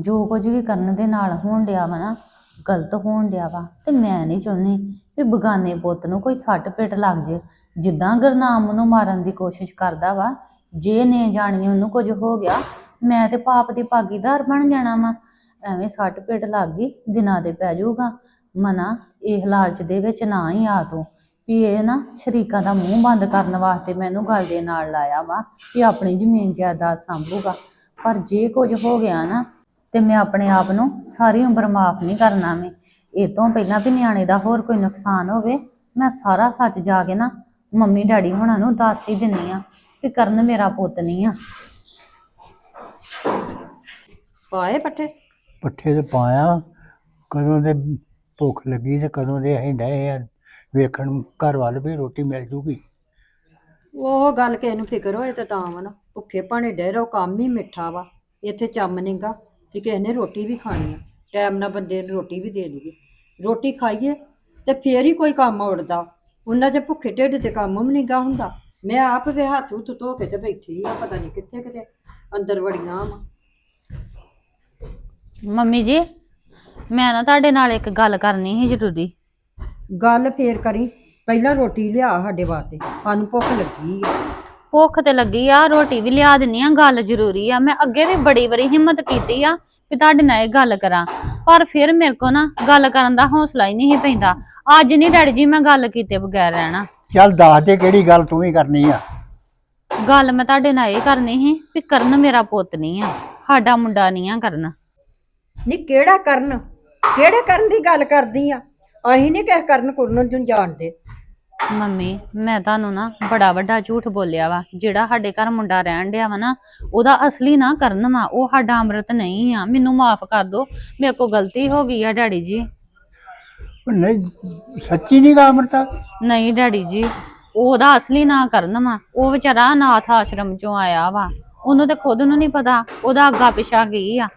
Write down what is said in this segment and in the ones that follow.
ਜੋ ਕੁਝ ਵੀ ਕਰਨ ਦੇ ਨਾਲ ਹੋਣ ਡਿਆ ਵਾ ਨਾ, ਗਲਤ ਹੋਣ ਡਿਆ ਵਾ, ਤੇ ਮੈਂ ਨਹੀਂ ਚਾਹੁੰਦੀ ਵੀ ਬਗਾਨੇ ਪੁੱਤ ਨੂੰ ਕੋਈ ਸੱਟ ਪਿੱਟ ਲੱਗ ਜੇ। ਜਿੱਦਾਂ ਗੁਰਨਾਮ ਨੂੰ ਮਾਰਨ ਦੀ ਕੋਸ਼ਿਸ਼ ਕਰਦਾ ਵਾ, ਜੇ ਨੇ ਜਾਣੀ ਉਹਨੂੰ ਕੁਝ ਹੋ ਗਿਆ, ਮੈਂ ਤੇ ਪਾਪ ਦੀ ਭਾਗੀਦਾਰ ਬਣ ਜਾਣਾ ਵਾ। ਐਵੇਂ ਸੱਟ ਪਿੱਟ ਲੱਗ ਗਈ, ਦਿਨਾਂ ਦੇ ਪੈ ਜਾਊਗਾ। ਮਨਾ, ਇਹ ਲਾਲਚ ਦੇ ਵਿੱਚ ਨਾ ਹੀ ਆ ਤੂੰ। ਵੀ ਇਹ ਨਾ ਸ਼ਰੀਕਾਂ ਦਾ ਮੂੰਹ ਬੰਦ ਕਰਨ ਵਾਸਤੇ ਮੈਨੂੰ ਗੱਲ ਦੇ ਨਾਲ ਲਾਇਆ ਵਾ ਕਿ ਆਪਣੀ ਜ਼ਮੀਨ ਜਾਇਦਾਦ ਸੰਭੂਗਾ। ਪਰ ਜੇ ਕੁਝ ਹੋ ਗਿਆ ਨਾ ਤੇ ਮੈਂ ਆਪਣੇ ਆਪ ਨੂੰ ਸਾਰੀ ਉਮਰ ਮਾਫ ਨਹੀਂ ਕਰਨਾ ਮੈਂ। ਇਹ ਤੋਂ ਪਹਿਲਾਂ ਵੀ ਨਿਆਣੇ ਦਾ ਹੋਰ ਕੋਈ ਨੁਕਸਾਨ ਹੋਵੇ ਮੈਂ ਸਾਰਾ ਸੱਚ ਜਾ ਕੇ ਨਾ ਮੰਮੀ ਡੈਡੀ ਹੁਣਾਂ ਨੂੰ ਦੱਸ ਹੀ ਦਿੰਨੀ ਆ ਕਿ ਕਰਨ ਮੇਰਾ ਪੁੱਤ ਨਹੀਂ ਆ। ਪਾਏ ਪੱਠੇ? ਪੱਠੇ ਤੇ ਪਾਇਆ ਕਦੋਂ ਦੇ ਭੁੱਖ ਲੱਗੀ ਤੇ ਕਦੋਂ ਦੇ ਅਸੀਂ ਡਏ ਆ ਵੇਖਣ ਘਰ ਵੱਲ ਵੀ ਰੋਟੀ ਮਿਲ ਜੂਗੀ। ਉਹ ਗੱਲ ਕਿਸੇ ਨੂੰ ਫਿਕਰ ਹੋਏ ਤੇ ਤਾਂ ਵਾ ਨਾ ਭੁੱਖੇ ਭਾਣੇ ਡੇ ਰਹੋ ਕੰਮ ਹੀ ਮਿੱਠਾ ਵਾ ਇੱਥੇ ਚੰਮ ਨਹੀਂਗਾ ਕਿ ਕਿਸੇ ਨੇ ਰੋਟੀ ਵੀ ਖਾਣੀ ਆ ਟਾਈਮ ਨਾਲ ਬੰਦੇ ਨੂੰ ਰੋਟੀ ਵੀ ਦੇ ਦੂਗੀ। ਰੋਟੀ ਖਾਈਏ ਤੇ ਫੇਰ ਹੀ ਕੋਈ ਕੰਮ ਉੜਦਾ। ਉਹਨਾਂ ਦੇ ਭੁੱਖੇ ਢਿੱਡ ਤੇ ਕੰਮ ਵੀ ਨਹੀਂਗਾ ਹੁੰਦਾ। ਮੈਂ ਆਪ ਵੇ ਹੱਥ ਹੁੱਥ ਧੋ ਕੇ ਤੇ ਬੈਠੀ ਆ ਪਤਾ ਨਹੀਂ ਕਿੱਥੇ ਕਿਤੇ ਅੰਦਰ ਵੜੀਆਂ ਵਾ। ਮੰਮੀ ਜੀ ਮੈਂ ਨਾ ਤੁਹਾਡੇ ਨਾਲ ਇੱਕ ਗੱਲ ਕਰਨੀ ਸੀ ਜ਼ਰੂਰੀ। ਗੱਲ ਫੇਰ ਕਰੀ। ਪਹਿਲਾਂ ਰੋਟੀ ਲਿਆ ਸਾਡੇ ਵਾਸਤੇ। ਸਾਨੂੰ ਭੁੱਖ ਲੱਗੀ ਆ। ਭੁੱਖ ਤੇ ਲੱਗੀ ਆ ਰੋਟੀ ਵੀ ਲਿਆ ਦਿੰਨੀ ਆ ਗੱਲ ਜ਼ਰੂਰੀ ਆ। ਮੈਂ ਅੱਗੇ ਵੀ ਬੜੀ ਵਾਰੀ ਹਿੰਮਤ ਕੀਤੀ ਆ ਕਿ ਤੁਹਾਡੇ ਨਾਲ ਇਹ ਗੱਲ ਕਰਾਂ। ਪਰ ਫਿਰ ਮੇਰੇ ਕੋ ਨਾ ਗੱਲ ਕਰਨ ਦਾ ਹੌਸਲਾ ਹੀ ਨਹੀਂ ਸੀ ਪੈਂਦਾ। ਅੱਜ ਨਹੀਂ ਡੈਡੀ ਜੀ ਮੈਂ ਗੱਲ ਕੀਤੇ ਬਗੈਰ ਰਹਿਣਾ। ਚੱਲ ਦੱਸ ਦੇ ਕਿਹੜੀ ਗੱਲ ਤੂੰ ਹੀ ਕਰਨੀ ਆ। ਗੱਲ ਮੈਂ ਤੁਹਾਡੇ ਨਾਲ ਇਹ ਕਰਨੀ ਸੀ ਵੀ ਕਰਨ ਮੇਰਾ ਪੁੱਤ ਨਹੀਂ ਆ ਸਾਡਾ ਮੁੰਡਾ ਨਹੀਂ ਆ ਕਰਨ। ਨੀ ਕਿਹੜਾ ਕਰਨ? ਕਿਹੜੇ ਕਰਨ ਦੀ ਗੱਲ ਕਰਦੀ ਆ? ਅਸੀਂ ਨਹੀਂ ਕਿਸ ਕਰਨ ਕੁਰਨ ਨੂੰ ਜਾਣਦੇ। ਮੰਮੀ ਮੈਂ ਤੁਹਾਨੂੰ ਨਾ ਬੜਾ ਵੱਡਾ ਝੂਠ ਬੋਲਿਆ ਵਾ। ਜਿਹੜਾ ਸਾਡੇ ਘਰ ਮੁੰਡਾ ਰਹਿਣ ਡਿਆ ਵਾ ਨਾ ਉਹਦਾ ਅਸਲੀ ਨਾ ਕਰਨ ਵਾ। ਉਹ ਸਾਡਾ ਅੰਮ੍ਰਿਤ ਨਹੀਂ ਆ। ਮੈਨੂੰ ਮਾਫ ਕਰ ਦਿਓ। ਮੇਰੇ ਕੋ ਗਲਤੀ ਹੋ ਗਈ ਆ ਡੈਡੀ ਜੀ। ਉਹ ਨਹੀਂ ਸੱਚੀ ਨਹੀਂ ਗਾ ਅਮਰਤਾ? ਨਹੀਂ ਡੈਡੀ ਜੀ। ਉਹਦਾ ਅਸਲੀ ਨਾਂ ਕਰਨ ਵਾ। ਉਹ ਵਿਚਾਰਾ ਅਨਾਥ ਆਸ਼ਰਮ ਚੋਂ ਆਇਆ ਵਾ। ਉਹਨੂੰ ਤੇ ਖੁਦ ਨੂੰ ਨਹੀਂ ਪਤਾ। ਉਹਦਾ ਅੱਗਾ ਪਿਛਾ ਕੀ ਆ?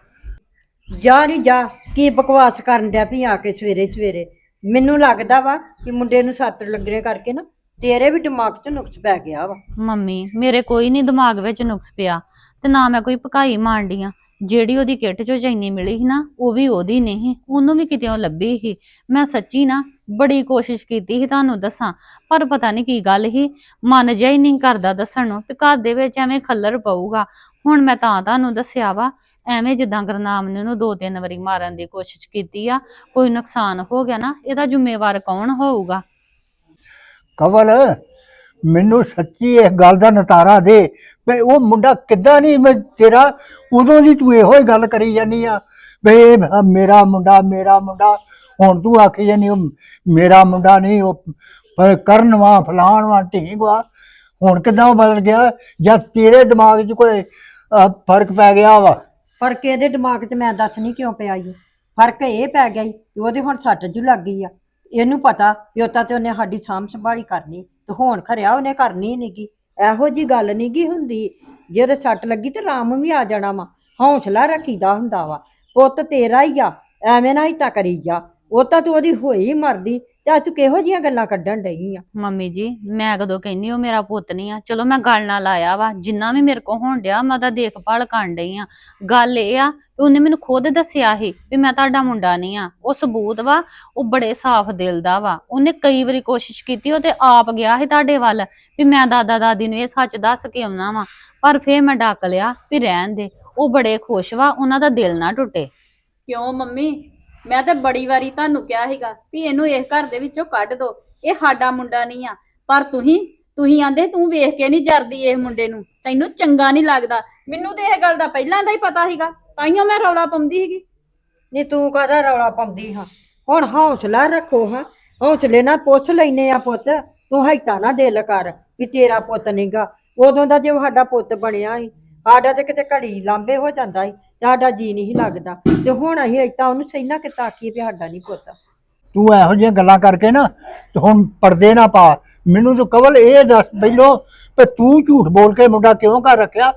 ਜਾ ਨਹੀਂ ਜਾ। ਕੀ ਬਕਵਾਸ ਕਰਨ ਡਿਆ ਵੀ ਆ ਕੇ ਸਵੇਰੇ ਸਵੇਰੇ ਮੈਨੂੰ ਲੱਗਦਾ ਵਾ ਕਿ ਮੁੰਡੇ ਨੂੰ ਸੱਤ ਲੱਗਣੇ ਕਰਕੇ ਨਾ ਤੇਰੇ ਵੀ ਦਿਮਾਗ 'ਚ ਨੁਕਸ ਪੈ ਗਿਆ ਵਾ। ਮੰਮੀ, ਮੇਰੇ ਕੋਈ ਨਹੀਂ ਦਿਮਾਗ ਵਿੱਚ ਨੁਕਸ ਪਿਆ ਤੇ ਨਾ ਮੈਂ ਕੋਈ ਭਕਾਈ ਮਾਰਦੀ ਆ। ਜਿਹੜੀ ਉਹਦੀ ਕਿੱਟ ਚੋਂ ਚੈਨੀ ਮਿਲੀ ਸੀ ਨਾ, ਉਹ ਵੀ ਉਹਦੀ ਨਹੀਂ ਉਹਨੂੰ ਵੀ ਕਿਤੇੋਂ ਲੱਭੀ ਸੀ। ਮੈਂ ਸੱਚੀ ਨਾ ਬੜੀ ਕੋਸ਼ਿਸ਼ ਕੀਤੀ ਸੀ ਤੁਹਾਨੂੰ ਦੱਸਾਂ, ਪਰ ਪਤਾ ਨਹੀਂ ਕੀ ਗੱਲ ਸੀ, ਮਨ ਜਿਹਾ ਹੀ ਨਹੀਂ ਕਰਦਾ ਦੱਸਣ ਨੂੰ ਤੇ ਘਰ ਦੇ ਵਿੱਚ ਐਵੇਂ ਖੱਲਰ ਪਊਗਾ। ਹੁਣ ਮੈਂ ਤਾਂ ਤੁਹਾਨੂੰ ਦੱਸਿਆ ਵਾ ਐਵੇਂ ਜਿੱਦਾਂ ਗੁਰਨਾਮ ਨੇ ਉਹਨੂੰ ਦੋ ਤਿੰਨ ਵਾਰੀ ਮਾਰਨ ਦੀ ਕੋਸ਼ਿਸ਼ ਕੀਤੀ ਆ, ਕੋਈ ਨੁਕਸਾਨ ਹੋ ਗਿਆ ਨਾ, ਇਹਦਾ ਜ਼ਿੰਮੇਵਾਰ ਕੌਣ ਹੋਊਗਾ? ਕਵਲ, ਮੈਨੂੰ ਸੱਚੀ ਇਸ ਗੱਲ ਦਾ ਨਤਾਰਾ ਦੇ ਵੀ ਉਹ ਮੁੰਡਾ ਕਿੱਦਾਂ ਨਹੀਂ, ਮੈਂ ਤੇਰਾ ਉਦੋਂ ਦੀ ਤੂੰ ਇਹੋ ਹੀ ਗੱਲ ਕਰੀ ਜਾਨੀ ਆ। ਵੀ ਇਹ ਮੇਰਾ ਮੁੰਡਾ ਮੇਰਾ ਮੁੰਡਾ, ਹੁਣ ਤੂੰ ਆਖੀ ਜਾਨੀ ਉਹ ਮੇਰਾ ਮੁੰਡਾ ਨਹੀਂ, ਉਹ ਪ- ਕਰਨ ਵਾ, ਫਲਾਣ ਵਾ, ਢੀਂਗ ਵਾ, ਹੁਣ ਕਿੱਦਾਂ ਬਦਲ ਗਿਆ? ਜਾਂ ਤੇਰੇ ਦਿਮਾਗ 'ਚ ਕੋਈ ਫ਼ਰਕ ਪੈ ਗਿਆ ਵਾ ਫ਼ਰਕ ਇਹਦੇ ਦਿਮਾਗ 'ਚ ਮੈਂ ਦੱਸ ਨਹੀਂ ਕਿਉਂ ਪਿਆ ਈ। ਫ਼ਰਕ ਇਹ ਪੈ ਗਿਆ ਈ ਕਿ ਉਹਦੇ ਹੁਣ ਸੱਟ ਜੂ ਲੱਗ ਗਈ ਆ। ਇਹਨੂੰ ਪਤਾ ਵੀ ਉਹ ਤਾਂ ਤੇ ਉਹਨੇ ਸਾਡੀ ਸਾਂਭ ਸੰਭਾਲੀ ਕਰਨੀ, ਤੇ ਹੁਣ ਖਰਿਆ ਉਹਨੇ ਕਰਨੀ ਨਹੀਂਗੀ ਇਹੋ ਜੀ ਗੱਲ ਨਹੀਂਗੀ ਹੁੰਦੀ। ਜੇ ਸੱਟ ਲੱਗੀ ਤੇ ਰਾਮ ਵੀ ਆ ਜਾਣਾ ਵਾ, ਹੌਸਲਾ ਰੱਖੀਦਾ ਹੁੰਦਾ ਵਾ। ਪੁੱਤ ਤੇਰਾ ਹੀ ਆ, ਐਵੇਂ ਨਾ ਹੀ ਤਾਂ ਕਰੀ ਜਾ। ਉਹ ਤਾਂ ਤੂੰ ਉਹਦੀ ਹੋਈ ਮਰਦੀ ਤੇ ਅੱਜ ਤੂੰ ਕਿਹੋ ਜੀਆਂ ਗੱਲਾਂ ਕੱਢਣ ਡਈ ਆ? ਮੰਮੀ ਜੀ ਮੈਂ ਕਦੋਂ ਕਹਿੰਨੀ ਉਹ ਮੇਰਾ ਪੁੱਤ ਨਹੀਂ ਆ। ਚਲੋ ਮੈਂ ਗੱਲ ਨਾਲ ਆਇਆ ਵਾ ਜਿੰਨਾ ਵੀ ਮੇਰੇ ਕੋ ਹੋਣ ਡਿਆ ਮੈਂ ਉਹਦਾ ਦੇਖਭਾਲ ਕਰਨ ਡਈ ਆ। ਗੱਲ ਇਹ ਆ ਕਿ ਉਹਨੇ ਮੈਨੂੰ ਖੁਦ ਦੱਸਿਆ ਸੀ ਵੀ ਮੈਂ ਤੁਹਾਡਾ ਮੁੰਡਾ ਨਹੀਂ ਆ। ਉਹ ਸਬੂਤ ਵਾ ਉਹ ਬੜੇ ਸਾਫ਼ ਦਿਲ ਦਾ ਵਾ। ਉਹਨੇ ਕਈ ਵਾਰੀ ਕੋਸ਼ਿਸ਼ ਕੀਤੀ ਉਹ ਤੇ ਆਪ ਗਿਆ ਸੀ ਤੁਹਾਡੇ ਵੱਲ ਵੀ ਮੈਂ ਦਾਦਾ ਦਾਦੀ ਨੂੰ ਇਹ ਸੱਚ ਦੱਸ ਕੇ ਆਉਣਾ ਵਾ। ਪਰ ਫੇਰ ਮੈਂ ਡੱਕ ਲਿਆ ਵੀ ਰਹਿਣ ਦੇ। ਉਹ ਬੜੇ ਖੁਸ਼ ਵਾ ਉਹਨਾਂ ਦਾ ਦਿਲ ਨਾ ਟੁੱਟੇ। ਕਿਉਂ ਮੰਮੀ? ਮੈਂ ਤਾਂ ਬੜੀ ਵਾਰੀ ਤੁਹਾਨੂੰ ਕਿਹਾ ਸੀਗਾ ਵੀ ਇਹਨੂੰ ਇਸ ਘਰ ਦੇ ਵਿੱਚੋਂ ਕੱਢ ਦੋ। ਇਹ ਸਾਡਾ ਮੁੰਡਾ ਨਹੀਂ ਆ। ਪਰ ਤੁਸੀਂ ਤੁਸੀਂ ਆਂਦੇ ਤੂੰ ਵੇਖ ਕੇ ਨਹੀਂ ਜਰਦੀ ਇਸ ਮੁੰਡੇ ਨੂੰ। ਤੈਨੂੰ ਚੰਗਾ ਨਹੀਂ ਲੱਗਦਾ। ਮੈਨੂੰ ਤੇ ਇਹ ਗੱਲ ਦਾ ਪਹਿਲਾਂ ਦਾ ਹੀ ਪਤਾ ਸੀਗਾ। ਤਾਈਓ ਮੈਂ ਰੌਲਾ ਪਾਉਂਦੀ ਸੀਗੀ। ਨਹੀਂ, ਤੂੰ ਕਾਹਦਾ ਰੌਲਾ ਪਾਉਂਦੀ ਹਾਂ? ਹੁਣ ਹੌਸਲਾ ਰੱਖੋ ਹਾਂ। ਹੌਸਲੇ ਨਾਲ ਪੁੱਛ ਲੈਨੇ ਆ ਪੁੱਤ। ਤੂੰ ਹੈਤਾ ਨਾ ਦਿਲ ਕਰ ਵੀ ਤੇਰਾ ਪੁੱਤ ਨਹੀਂਗਾ ਉਦੋਂ ਦਾ ਜੇ ਸਾਡਾ ਪੁੱਤ ਬਣਿਆ ਸੀ ਸਾਡਾ ਤੇ ਕਿਤੇ ਘੜੀ ਲਾਂਬੇ ਹੋ ਜਾਂਦਾ ਸੀ ਤੇ ਸਾਡਾ ਜੀ ਨਹੀਂ ਸੀ ਲੱਗਦਾ। ਤੇ ਹੁਣ ਅਸੀਂ ਏਦਾਂ ਉਹਨੂੰ ਸਹਿਣਾ ਕਿਤਾ, ਆਖੀਏ ਵੀ ਸਾਡਾ ਨਹੀਂ ਪੁੱਤ। ਤੂੰ ਇਹੋ ਜਿਹੀਆਂ ਗੱਲਾਂ ਕਰਕੇ ਨਾ, ਤੇ ਹੁਣ ਪਰਦੇ ਨਾ ਪਾ। ਮੈਨੂੰ ਤੂੰ ਕਵਲ ਇਹ ਦੱਸ ਪਹਿਲੋਂ ਤੇ ਤੂੰ ਝੂਠ ਬੋਲ ਕੇ ਮੁੰਡਾ ਕਿਉਂ ਕਰ ਰੱਖਿਆ?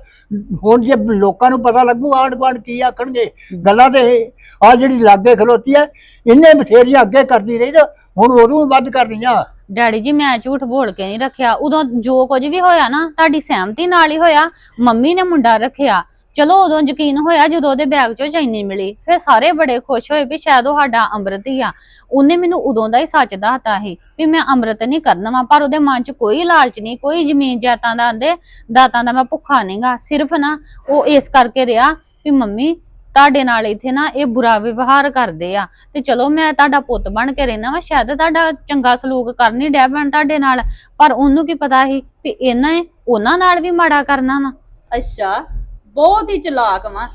ਹੁਣ ਜੇ ਲੋਕਾਂ ਨੂੰ ਪਤਾ ਲੱਗੂ ਆਂਢ ਗੁਆਂਢ ਕੀ ਆਖਣਗੇ? ਗੱਲਾਂ ਤੇ ਆ ਜਿਹੜੀ ਲਾਗੇ ਖਲੋਤੀ ਐ ਇਹਨੇ ਬਥੇਰੀਆਂ ਅੱਗੇ ਕਰਦੀ ਰਹੀ ਤਾਂ ਹੁਣ ਉਹਨੂੰ ਵੀ ਵੱਧ ਕਰਨੀਆਂ। ਡੈਡੀ ਜੀ, ਮੈਂ ਝੂਠ ਬੋਲ ਕੇ ਨਹੀਂ ਰੱਖਿਆ। ਉਦੋਂ ਜੋ ਕੁਝ ਵੀ ਹੋਇਆ ਨਾ, ਤੁਹਾਡੀ ਸਹਿਮਤੀ ਨਾਲ ਹੀ ਹੋਇਆ। ਮੰਮੀ ਨੇ ਮੁੰਡਾ ਰੱਖਿਆ। ਚਲੋ ਉਦੋਂ ਯਕੀਨ ਹੋਇਆ ਜਦੋਂ ਉਹਦੇ ਬੈਗ ਚੋਂ ਚੈਨੀ ਮਿਲੀ, ਫਿਰ ਸਾਰੇ ਬੜੇ ਖੁਸ਼ ਹੋਏ ਵੀ ਸ਼ਾਇਦ ਉਹ ਸਾਡਾ ਅੰਮ੍ਰਿਤ ਹੀ ਆ। ਉਹਨੇ ਮੈਨੂੰ ਉਦੋਂ ਦਾ ਹੀ ਸੱਚ ਦੱਸਤਾ ਸੀ ਵੀ ਮੈਂ ਅੰਮ੍ਰਿਤ ਨਹੀਂ ਕਰਨਾ ਵਾ, ਪਰ ਉਹਦੇ ਮਨ 'ਚ ਕੋਈ ਲਾਲਚ ਨਹੀਂ, ਕੋਈ ਜ਼ਮੀਨ ਜਾਤਾਂ ਦਾ ਆਂਦੇ ਦਾਤਾਂ ਦਾ ਮੈਂ ਭੁੱਖਾ ਨਹੀਂਗਾ ਸਿਰਫ ਨਾ ਉਹ ਇਸ ਕਰਕੇ ਰਿਹਾ ਵੀ ਮੰਮੀ, ਤੁਹਾਡੇ ਨਾਲ ਇੱਥੇ ਨਾ ਇਹ ਬੁਰਾ ਵਿਵਹਾਰ ਕਰਦੇ ਆ। ਤੇ ਚਲੋ ਮੈਂ ਤੁਹਾਡਾ ਪੁੱਤ ਬਣ ਕੇ ਰਹਿਣਾ ਵਾ, ਸ਼ਾਇਦ ਤੁਹਾਡਾ ਚੰਗਾ ਸਲੂਕ ਕਰਨੀ ਡੈ ਬਣ ਤੁਹਾਡੇ ਨਾਲ, ਪਰ ਉਹਨੂੰ ਕੀ ਪਤਾ ਸੀ ਵੀ ਇਹਨਾਂ ਨੇ ਉਹਨਾਂ ਨਾਲ ਵੀ ਮਾੜਾ ਕਰਨਾ ਵਾ। ਅੱਛਾ। ਬਹੁਤ ਹੀ ਚਲਾਕ ਵਾ।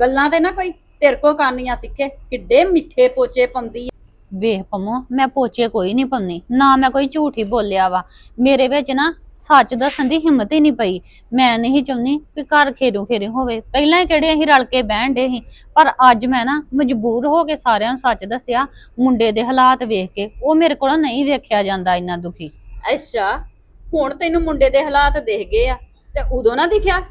ਗੱਲਾਂ ਤੇ ਨਾ ਕੋਈ ਤੇਰੇ ਕੋ ਕਰਨੀਆਂ ਸਿੱਖੇ। ਕਿੱਡੇ ਮਿੱਠੇ ਪੋਚੇ ਪਾਉਂਦੀ ਆ। ਵੇਖ ਪਮੋ ਮੈਂ ਪੋਚੇ ਕੋਈ ਨਹੀਂ ਪਾਉਂਦੀ। ਨਾ ਮੈਂ ਕੋਈ ਝੂਠ ਹੀ ਬੋਲਿਆ ਵਾ। ਮੇਰੇ ਵਿੱਚ ਨਾ ਸੱਚ ਦੱਸਣ ਦੀ ਹਿੰਮਤ ਹੀ ਨਹੀਂ ਪਈ। ਮੈਂ ਨਹੀਂ ਚਾਹੁੰਦੀ ਕਿ ਘਰ ਖੇਰੂ ਖੇਰੂ ਹੋਵੇ। ਪਹਿਲਾਂ ਹੀ ਕਿਹੜੇ ਅਸੀਂ ਰਲ ਕੇ ਬਹਿਣ ਡੇ ਸੀ। ਪਰ ਅੱਜ ਮੈਂ ਨਾ ਮਜਬੂਰ ਹੋ ਕੇ ਸਾਰਿਆਂ ਨੂੰ ਸੱਚ ਦੱਸਿਆ। ਮੁੰਡੇ ਦੇ ਹਾਲਾਤ ਵੇਖ ਕੇ ਉਹ ਮੇਰੇ ਕੋਲੋਂ ਨਹੀਂ ਵੇਖਿਆ ਜਾਂਦਾ ਇੰਨਾ ਦੁਖੀ। ਅੱਛਾ ਹੁਣ ਤੈਨੂੰ ਮੁੰਡੇ ਦੇ ਹਾਲਾਤ ਦਿਖ ਗਏ ਆ। ਤੇ ਉਦੋਂ ਨਾ ਦਿਖਿਆ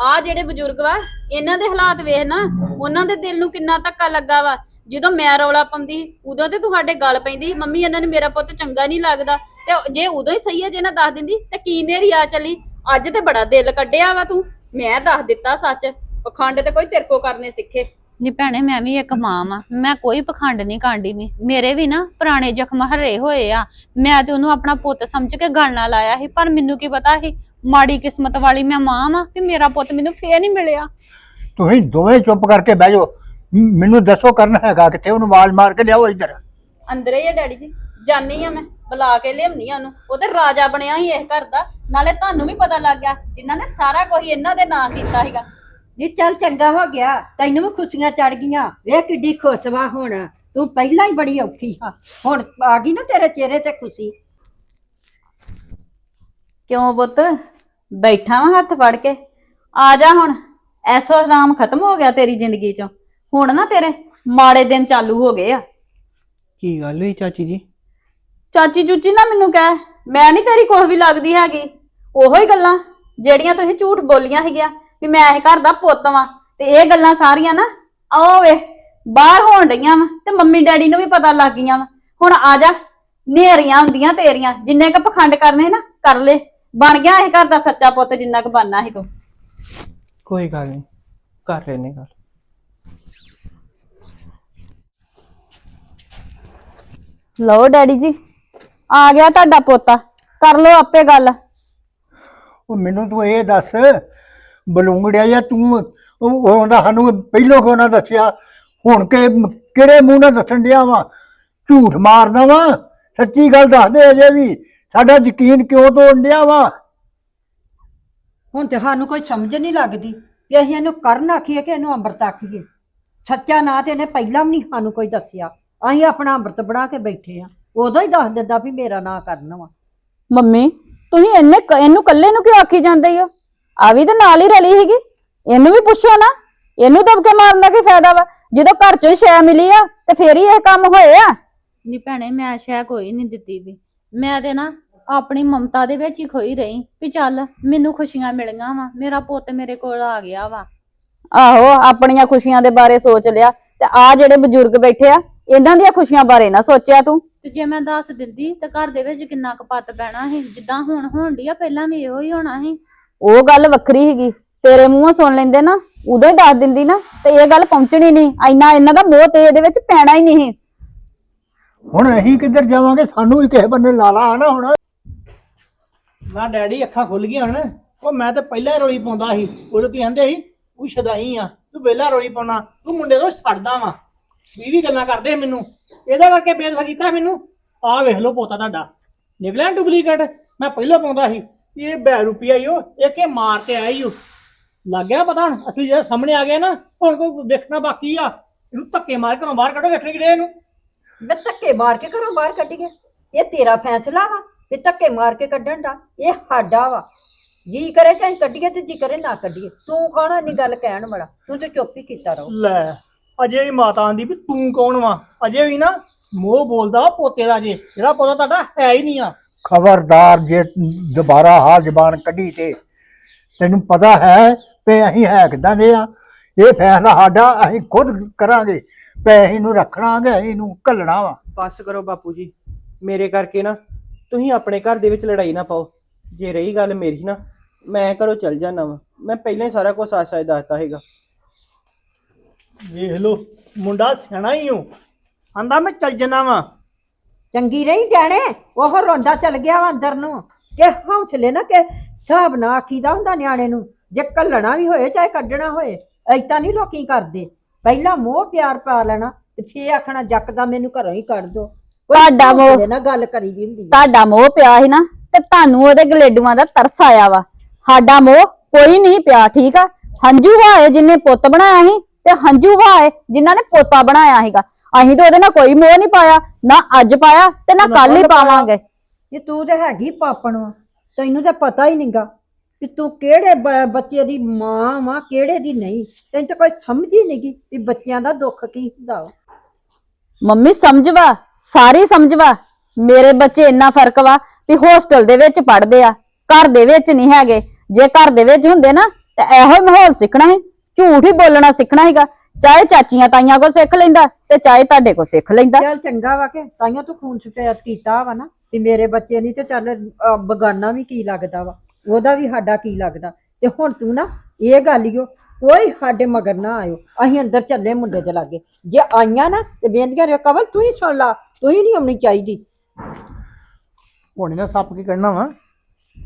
ਆ ਜਿਹੜੇ ਬਜ਼ੁਰਗ ਵਾ, ਇਹਨਾਂ ਦੇ ਹਾਲਾਤ ਵੇਖ ਨਾ, ਉਹਨਾਂ ਦੇ ਦਿਲ ਨੂੰ ਕਿੰਨਾ ਧੱਕਾ ਲੱਗਾ ਵਾ। ਜਦੋਂ ਮੈਂ ਰੌਲਾ ਪਾਉਂਦੀ, ਉਦੋਂ ਤੇ ਤੁਹਾਡੇ ਗੱਲ ਪੈਂਦੀ, ਮੰਮੀ ਇਹਨਾਂ ਨੇ ਮੇਰਾ ਪੁੱਤ ਚੰਗਾ ਨਹੀਂ ਲੱਗਦਾ। ਤੇ ਜੇ ਉਦੋਂ ਹੀ ਸਹੀ ਹੈ, ਜੇ ਨਾ ਦੱਸ ਦਿੰਦੀ, ਤੇ ਕੀ ਨੇਰੀ ਆ ਚੱਲੀ? ਅੱਜ ਤੇ ਬੜਾ ਦਿਲ ਕੱਢਿਆ ਵਾ ਤੂੰ। ਮੈਂ ਦੱਸ ਦਿੱਤਾ ਸੱਚ, ਪਖੰਡ ਤੇ ਕੋਈ ਤੇਰੇ ਕੋ ਕਰਨੇ ਸਿੱਖੇ। ਨੀ ਭੈਣੇ ਮੈਂ ਵੀ ਇੱਕ ਮਾਂ ਵਾਂ। ਮੈਂ ਕੋਈ ਪਖੰਡ ਨਹੀਂ ਕਾਂਡੀ ਵੀ। ਮੇਰੇ ਵੀ ਨਾ ਪੁਰਾਣੇ ਜ਼ਖਮ ਹਰੇ ਹੋਏ ਆ। ਮੈਂ ਤੇ ਉਹਨੂੰ ਆਪਣਾ ਪੁੱਤ ਸਮਝ ਕੇ ਗੱਲ ਨਾਲ ਲਾਇਆ ਸੀ ਪਰ ਮੈਨੂੰ ਕੀ ਪਤਾ ਸੀ ਮਾੜੀ ਕਿਸਮਤ ਵਾਲੀ ਮੈਂ ਮਾਂ ਵਾਂ ਵੀ ਮੇਰਾ ਪੁੱਤ ਮੈਨੂੰ ਫੇਰ ਨਹੀਂ ਮਿਲਿਆ। ਤੁਸੀਂ ਦੋਵੇਂ ਚੁੱਪ ਕਰਕੇ ਬਹਿ ਜਾਓ। ਮ- ਮੈਨੂੰ ਦੱਸੋ ਕਰਨਾ ਹੈਗਾ ਕਿੱਥੇ ਉਹਨੂੰ ਆਵਾਜ਼ ਮਾਰ ਕੇ ਲਿਆਓ ਇੱਧਰ। ਅੰਦਰ ਹੀ ਆ ਡੈਡੀ ਜੀ। ਜਾਨੀ ਆ ਮੈਂ ਬੁਲਾ ਕੇ ਲਿਆਉਣੀ ਆ ਉਹਨੂੰ। ਉਹ ਤੇ ਰਾਜਾ ਬਣਿਆ ਹੀ ਇਸ ਘਰ ਦਾ। ਨਾਲੇ ਤੁਹਾਨੂੰ ਵੀ ਪਤਾ ਲੱਗ ਗਿਆ ਜਿਨ੍ਹਾਂ ਨੇ ਸਾਰਾ ਕੁਝ ਇਹਨਾਂ ਦੇ ਨਾਂ ਕੀਤਾ ਸੀਗਾ। ਨੀ ਚੱਲ ਚੰਗਾ ਹੋ ਗਿਆ ਤੈਨੂੰ ਵੀ ਖੁਸ਼ੀਆਂ ਚੜ ਗਈਆਂ। ਵੇਖ ਕਿੱਡੀ ਖੁਸ਼ ਵਾ ਹੁਣ। ਤੂੰ ਪਹਿਲਾਂ ਹੀ ਬੜੀ ਔਖੀ ਹਾਂ ਹੁਣ ਆ ਗਈ ਨਾ ਤੇਰੇ ਚਿਹਰੇ ਤੇ ਖੁਸ਼ੀ। ਕਿਉਂ ਪੁੱਤ? ਬੈਠਾ ਵਾਂ ਹੱਥ ਫੜ ਕੇ। ਆ ਜਾ ਹੁਣ। ਐਸੋ ਆਰਾਮ ਖਤਮ ਹੋ ਗਿਆ ਤੇਰੀ ਜ਼ਿੰਦਗੀ ਚੋਂ। ਹੁਣ ਨਾ ਤੇਰੇ ਮਾੜੇ ਦਿਨ ਚਾਲੂ ਹੋ ਗਏ ਆ। ਕੀ ਗੱਲ ਹੋਈ ਚਾਚੀ ਜੀ? ਚਾਚੀ ਚੂਚੀ ਨਾ ਮੈਨੂੰ ਕਹਿ। ਮੈਂ ਨਹੀਂ ਤੇਰੀ ਕੁਛ ਵੀ ਲੱਗਦੀ ਹੈਗੀ। ਉਹੋ ਹੀ ਗੱਲਾਂ ਜਿਹੜੀਆਂ ਤੁਸੀਂ ਝੂਠ ਬੋਲੀਆਂ ਸੀਗੀਆਂ। ਵੀ ਮੈਂ ਇਹ ਘਰ ਦਾ ਪੁੱਤ ਵਾਂ ਤੇ ਇਹ ਗੱਲਾਂ ਸਾਰੀਆਂ ਨਾ ਆਓ ਵੇ ਬਾਹਰ ਹੋਣ ਡਈਆਂ ਵਾ ਤੇ ਮੰਮੀ ਡੈਡੀ ਨੂੰ ਵੀ ਪਤਾ ਲੱਗ ਗਈਆਂ ਵਾ। ਹੁਣ ਆ ਜਾ ਨੇਰੀਆਂ ਹੁੰਦੀਆਂ ਤੇਰੀਆਂ ਜਿੰਨੇ ਕ ਪਖੰਡ ਕਰਨੇ ਨਾ ਕਰ ਲੈ। ਬਣ ਗਿਆ ਇਹ ਘਰ ਦਾ ਸੱਚਾ ਪੁੱਤ ਜਿੰਨਾ ਕ ਬਣਨਾ ਸੀ ਤੂੰ। ਕੋਈ ਗੱਲ ਨਹੀਂ ਕਰ ਰਹੇ ਨੇ ਗੱਲ। ਲਓ ਡੈਡੀ ਜੀ ਆ ਗਿਆ ਤੁਹਾਡਾ ਪੋਤਾ ਕਰ ਲਓ ਆਪੇ ਗੱਲ। ਉਹ ਮੈਨੂੰ ਤੂੰ ਇਹ ਦੱਸ ਬਲੂੰਗੜਿਆ ਜਾਂ ਤੂੰ ਉਹ ਉਹਦਾ ਸਾਨੂੰ ਪਹਿਲੋਂ ਕਿਉਂ ਨਾ ਦੱਸਿਆ? ਹੁਣ ਕਿ ਕਿਹੜੇ ਮੂੰਹ ਨਾਲ ਦੱਸਣ ਡਿਆ ਵਾ? ਝੂਠ ਮਾਰਦਾ ਵਾ? ਸੱਚੀ ਗੱਲ ਦੱਸ ਦੇ ਅਜੇ ਵੀ। ਸਾਡਾ ਯਕੀਨ ਕਿਉਂ ਤੋੜਨ ਡਿਆ ਵਾ? ਹੁਣ ਤੇ ਸਾਨੂੰ ਕੋਈ ਸਮਝ ਨਹੀਂ ਲੱਗਦੀ ਵੀ ਅਸੀਂ ਇਹਨੂੰ ਕਰਨ ਆਖੀਏ ਕਿ ਇਹਨੂੰ ਅੰਮ੍ਰਿਤ ਆਖੀਏ। ਸੱਚਾ ਨਾਂ ਤੇ ਇਹਨੇ ਪਹਿਲਾਂ ਵੀ ਨਹੀਂ ਸਾਨੂੰ ਕੋਈ ਦੱਸਿਆ। ਅਸੀਂ ਆਪਣਾ ਅੰਮ੍ਰਿਤ ਬਣਾ ਕੇ ਬੈਠੇ ਆ। ਉਦੋਂ ਹੀ ਦੱਸ ਦਿੰਦਾ ਵੀ ਮੇਰਾ ਨਾਂ ਕਰਨ ਵਾ। ਮੰਮੀ ਤੁਸੀਂ ਇੰਨੇ ਕ- ਇਹਨੂੰ ਕੱਲੇ ਨੂੰ ਕਿਉਂ ਆਖੀ ਜਾਂਦੇ ਹੋ? ਆ ਵੀ ਤੇ ਨਾਲ ਹੀ ਰਲੀ ਸੀਗੀ। ਇਹਨੂੰ ਵੀ ਪੁੱਛੋ ਨਾ। ਇਹਨੂੰ ਦਬਕੇ ਮਾਰਨ ਦਾ ਕੀ ਫਾਇਦਾ ਵਾ? ਜਦੋਂ ਘਰ ਚੋਂ ਹੀ ਸ਼ੈ ਮਿਲੀ ਆ ਤੇ ਫੇਰ ਹੀ ਇਹ ਕੰਮ ਹੋਏ ਆ। ਨੀ ਭੈਣੇ ਮੈਂ ਸ਼ੈ ਕੋਈ ਨਹੀਂ ਦਿੱਤੀ ਵੀ। ਮੈਂ ਤੇ ਨਾ ਆਪਣੀ ਮਮਤਾ ਦੇ ਵਿੱਚ ਹੀ ਖੋਈ ਰਹੀ ਵੀ ਚੱਲ ਮੈਨੂੰ ਖੁਸ਼ੀਆਂ ਮਿਲੀਆਂ ਵਾ। ਮੇਰਾ ਪੁੱਤ ਮੇਰੇ ਕੋਲ ਆ ਗਿਆ ਵਾ। ਆਹੋ ਆਪਣੀਆਂ ਖੁਸ਼ੀਆਂ ਦੇ ਬਾਰੇ ਸੋਚ ਲਿਆ। ਤੇ ਆ ਜਿਹੜੇ ਬਜ਼ੁਰਗ ਬੈਠੇ ਆ ਇਹਨਾਂ ਦੀਆਂ ਖੁਸ਼ੀਆਂ ਬਾਰੇ ਨਾ ਸੋਚਿਆ ਤੂੰ। ਤੇ ਜੇ ਮੈਂ ਦੱਸ ਦਿੰਦੀ ਤਾਂ ਘਰ ਦੇ ਵਿੱਚ ਕਿੰਨਾ ਕਪੱਤ ਪੈਣਾ ਸੀ। ਜਿੱਦਾਂ ਹੁਣ ਹੋਣ ਡਈ ਆ ਪਹਿਲਾਂ ਵੀ ਇਹੋ ਹੀ ਹੋਣਾ ਸੀ। ਉਹ ਗੱਲ ਵੱਖਰੀ ਸੀਗੀ। ਤੇਰੇ ਮੂੰਹੋਂ ਸੁਣ ਲੈਂਦੇ ਨਾ ਉਦੋਂ ਹੀ ਦੱਸ ਦਿੰਦੀ ਨਾ ਤੇ ਇਹ ਗੱਲ ਪਹੁੰਚਣੀ ਨਹੀਂ। ਇੰਨਾ ਇਹਨਾਂ ਦਾ ਮੋਹ ਤੇ ਇਹਦੇ ਵਿੱਚ ਪੈਣਾ ਹੀ ਨਹੀਂ। ਹੁਣ ਅਸੀਂ ਕਿੱਧਰ ਜਾਵਾਂਗੇ? ਸਾਨੂੰ ਵੀ ਕਿਸੇ ਬੰਨੇ ਲਾ ਲਾ ਨਾ ਹੁਣ। ਨਾ ਡੈਡੀ ਅੱਖਾਂ ਖੁੱਲ ਗਈਆਂ ਹੁਣ। ਉਹ ਮੈਂ ਤਾਂ ਪਹਿਲਾਂ ਹੀ ਰੋਲੀ ਪਾਉਂਦਾ ਸੀ। ਉਦੋਂ ਕੀ ਕਹਿੰਦੇ ਸੀ ਉਹ ਸ਼ਦਾਈ ਆ ਤੂੰ ਪਹਿਲਾਂ ਰੋਲੀ ਪਾਉਣਾ ਤੂੰ ਮੁੰਡੇ ਤੋਂ ਛੱਡਦਾ ਵਾ। ਵੀ ਵੀ ਗੱਲਾਂ ਕਰਦੇ ਮੈਨੂੰ। ਇਹਦਾ ਕਰਕੇ ਬੇਦਖਲ ਕੀਤਾ ਮੈਨੂੰ? ਆਹ ਵੇਖ ਲਓ ਪੋਤਾ ਤੁਹਾਡਾ। ਨਿਕਲਿਆ ਡੁਪਲੀਕੇਟ? ਮੈਂ ਪਹਿਲਾਂ ਪਾਉਂਦਾ ਸੀ। ਵੀ ਇਹ ਬੈ ਰੁਪਿਆ ਹੀ ਉਹ ਇਹ ਕੇ ਮਾਰ ਤੇ ਹੀ ਉਹ। ਲੱਗ ਗਿਆ ਪਤਾ ਹੁਣ ਅਸਲੀ ਜਿਹੜਾ ਸਾਹਮਣੇ ਆ ਗਿਆ ਨਾ ਹੁਣ ਕੋਈ ਵੇਖਣਾ ਬਾਕੀ ਆ। ਇਹਨੂੰ ਧੱਕੇ ਮਾਰ ਕੇ ਬਾਹਰ ਕੱਢੋ ਵੇਖਣੇ ਕਿਹੜੇ ਇਹਨੂੰ। ਮੈਂ ਧੱਕੇ ਮਾਰ ਕੇ ਘਰੋਂ ਬਾਹਰ ਕੱਢੀਏ ਇਹ ਤੇਰਾ ਫੈਸਲਾ ਵਾ ਵੀ ਧੱਕੇ ਮਾਰ ਕੇ ਕੱਢਣ ਦਾ ਇਹ ਸਾਡਾ ਵਾ। ਜੀ ਕਰੇ ਚਾਹੇ ਕੱਢੀਏ ਤੇ ਜੀ ਕਰੇ ਨਾ ਕੱਢੀਏ। ਤੂੰ ਕੌਣ ਨਹੀਂ ਗੱਲ ਕਹਿਣ ਵਾਲਾ? ਤੂੰ ਤੇ ਚੁੱਪ ਹੀ ਕੀਤਾ ਰਹੋ। ਲੈ ਅਜੇ ਵੀ ਮਾਤਾ ਆਂਦੀ ਵੀ ਤੂੰ ਕੌਣ ਵਾ? ਅਜੇ ਵੀ ਨਾ ਮੋਹ ਬੋਲਦਾ ਪੋਤੇ ਦਾ ਜੇ ਜਿਹੜਾ ਪੋਤਾ ਤੁਹਾਡਾ ਹੈ ਹੀ ਨਹੀਂ ਆ। ਖਬਰਦਾਰ ਜੇ ਦੁਬਾਰਾ ਹਾਂ ਜ਼ਬਾਨ ਕੱਢੀ ਤੇ ਤੈਨੂੰ ਪਤਾ ਹੈ ਵੀ ਅਸੀਂ ਹੈ ਕਿੱਦਾਂ ਦੇ ਆ। ਇਹ ਫੈਸਲਾ ਸਾਡਾ ਅਸੀਂ ਖੁਦ ਕਰਾਂਗੇ ਅਸੀਂ ਨੂੰ ਰੱਖਣਾਗੇ ਅਸੀਂ ਨੂੰ ਘੱਲਣਾ ਵਾ। ਬਸ ਕਰੋ ਬਾਪੂ ਜੀ ਮੇਰੇ ਕਰਕੇ ਨਾ ਤੁਸੀਂ ਆਪਣੇ ਘਰ ਦੇ ਵਿੱਚ ਲੜਾਈ ਨਾ ਪਾਓ। ਜੇ ਰਹੀ ਗੱਲ ਮੇਰੀ ਨਾ ਮੈਂ ਘਰੋਂ ਚੱਲ ਜਾਣਾ ਵਾ। ਮੈਂ ਪਹਿਲਾਂ ਹੀ ਸਾਰਾ ਕੁਝ ਸੱਚ ਸੱਚ ਦੱਸਤਾ ਹੈਗਾ ਵੇਖ ਲੋ ਮੁੰਡਾ ਸਿਆਣਾ ਹੀ ਹੋ ਆਂਦਾ ਮੈਂ ਚੱਲ ਜਨਾ ਵਾਂ। ਚੰਗੀ ਰਹੀ ਜਾਣੇ ਉਹ ਰੋਂਦਾ ਚਲ ਗਿਆ ਵਾ ਅੰਦਰ ਨੂੰ। ਕਿ ਹੌਸਲੇ ਨਾ ਕਿ ਹਿਸਾਬ ਨਾ ਆਖੀਦਾ ਹੁੰਦਾ ਨਿਆਣੇ ਨੂੰ। ਜੇ ਕੱਲਣਾ ਵੀ ਹੋਏ ਚਾਹੇ ਕੱਢਣਾ ਹੋਏ ਐਤਾਂ ਨਹੀਂ ਲੋਕੀ ਕਰਦੇ। ਪਹਿਲਾਂ ਮੋਹ ਪਿਆਰ ਪਾ ਲੈਣਾ ਤੇ ਫੇਰ ਆਖਣਾ ਜੱਕ ਦਾ ਮੈਨੂੰ ਘਰੋਂ ਹੀ ਕੱਢ ਦੋ। ਤੁਹਾਡਾ ਮੋਹ- ਨਾ ਗੱਲ ਕਰੀ ਦੀ ਹੁੰਦੀ। ਤੁਹਾਡਾ ਮੋਹ ਪਿਆ ਸੀ ਨਾ ਤੇ ਤੁਹਾਨੂੰ ਉਹਦੇ ਗਲੇਡੂਆਂ ਦਾ ਤਰਸ ਆਇਆ ਵਾ। ਸਾਡਾ ਮੋਹ ਕੋਈ ਨਹੀਂ ਪਿਆ ਠੀਕ ਆ? ਹੰਝੂ ਵਾਏ ਜਿਨੇ ਪੁੱਤ ਬਣਾਇਆ ਸੀ ਤੇ ਹੰਝੂ ਵਾਏ ਜਿਨ੍ਹਾਂ ਨੇ ਪੋਤਾ ਬਣਾਇਆ ਸੀਗਾ। ਅਸੀਂ ਤਾਂ ਉਹਦੇ ਨਾਲ ਕੋਈ ਮੋਹ ਨਹੀਂ ਪਾਇਆ ਨਾ ਅੱਜ ਪਾਇਆ ਤੇ ਨਾ ਕੱਲ ਹੀ ਪਾਵਾਂਗੇ। ਇਹ ਤੂੰ ਤੇ ਹੈਗੀ ਪਾਪਣ ਵਾ ਤੈਨੂੰ ਤਾਂ ਪਤਾ ਹੀ ਨਹੀਂਗਾ ਵੀ ਤੂੰ ਕਿਹੜੇ ਬ- ਬੱਚੇ ਦੀ ਮਾਂ ਵਾ ਕਿਹੜੇ ਦੀ ਨਹੀਂ। ਤੈਨੂੰ ਤਾਂ ਕੋਈ ਸਮਝ ਹੀ ਨਹੀਂਗੀ ਵੀ ਬੱਚਿਆਂ ਦਾ ਦੁੱਖ ਕੀ ਹੁੰਦਾ ਵਾ। ਮੰਮੀ ਸਮਝਵਾ ਸਾਰੀ ਸਮਝਵਾ। ਮੇਰੇ ਬੱਚੇ ਇੰਨਾ ਫ਼ਰਕ ਵਾ ਵੀ ਹੋਸਟਲ ਦੇ ਵਿੱਚ ਪੜ੍ਹਦੇ ਆ ਘਰ ਦੇ ਵਿੱਚ ਨਹੀਂ ਹੈਗੇ। ਜੇ ਘਰ ਦੇ ਵਿੱਚ ਹੁੰਦੇ ਨਾ ਤੇ ਇਹੋ ਹੀ ਮਾਹੌਲ ਸਿੱਖਣਾ ਸੀ। ਝੂਠ ਹੀ ਬੋਲਣਾ ਸਿੱਖਣਾ ਸੀਗਾ। ਚਾਹੇ ਚਾਚੀਆਂ ਤਾਈਆਂ ਕੋ ਸਿੱਖ ਲੈਂਦਾ ਤੇ ਚਾਹੇ ਤੁਹਾਡੇ ਕੋ ਸਿੱਖ ਲੈਂਦਾ। ਚੱਲ ਚੰਗਾ ਵਾ ਕਿ ਤਾਈਆਂ ਤੂੰ ਖੂਨ ਸਫੈਦ ਕੀਤਾ ਵਾ ਨਾ ਵੀ ਮੇਰੇ ਬੱਚੇ ਨਹੀਂ ਤੇ ਚੱਲ ਅਹ, ਬਗਾਨਾ ਵੀ ਕੀ ਲੱਗਦਾ ਵਾ ਉਹਦਾ ਵੀ ਸਾਡਾ ਕੀ ਲੱਗਦਾ। ਤੇ ਹੁਣ ਤੂੰ ਨਾ ਇਹ ਗੱਲ ਈਓ ਕੋਈ ਸਾਡੇ ਮਗਰ ਨਾ ਆਇਓ ਅਸੀਂ ਅੰਦਰ ਚੱਲੇ ਮੁੰਡੇ ਦੇ ਲਾਗੇ। ਜੇ ਆਈਆਂ ਨਾ ਤੇ ਬੇਨਤੀਆਂ ਰਿਓ ਕਵਲ ਤੂੰ ਹੀ ਸੁਣ ਲਾ ਤੂੰ ਹੀ ਨਹੀਂ ਆਉਣੀ ਚਾਹੀਦੀ। ਹੁਣ ਇਹਨਾਂ ਸੱਪ ਕੀ ਕਰਨਾ ਵਾ?